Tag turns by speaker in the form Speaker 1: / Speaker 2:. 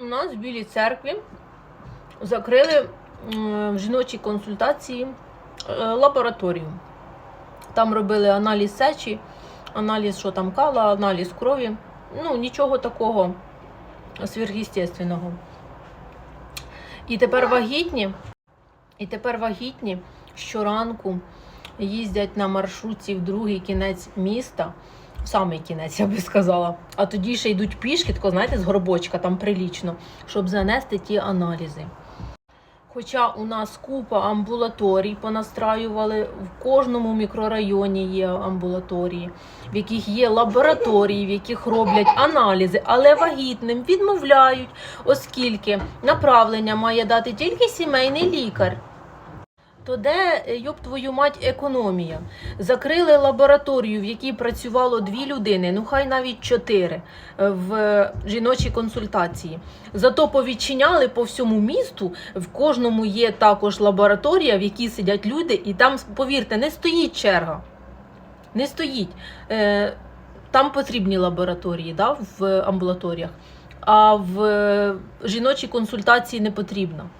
Speaker 1: У нас в Білій церкві закрили в жіночій консультації е, лабораторію. Там робили аналіз сечі, аналіз, що там кала, аналіз крові. Ну, нічого такого сверхъестественного. І тепер вагітні, і тепер вагітні щоранку їздять на маршрутці в другий кінець міста, в самий кінець, я би сказала. А тоді ще йдуть пішки, тако, знаєте, з горбочка там прилічно, щоб занести ті аналізи. Хоча у нас купа амбулаторій понастраювали, в кожному мікрорайоні є амбулаторії, в яких є лабораторії, в яких роблять аналізи, але вагітним відмовляють, оскільки направлення має дати тільки сімейний лікар. То де, е, йоб твою мать, економія? Закрили лабораторію, в якій працювало дві людини, ну хай навіть чотири е, в жіночій консультації. Зато повідчиняли по всьому місту. В кожному є також лабораторія, в якій сидять люди, і там, повірте, не стоїть черга. Не стоїть. Е, Там потрібні лабораторії да, в амбулаторіях, а в е, жіночій консультації не потрібно.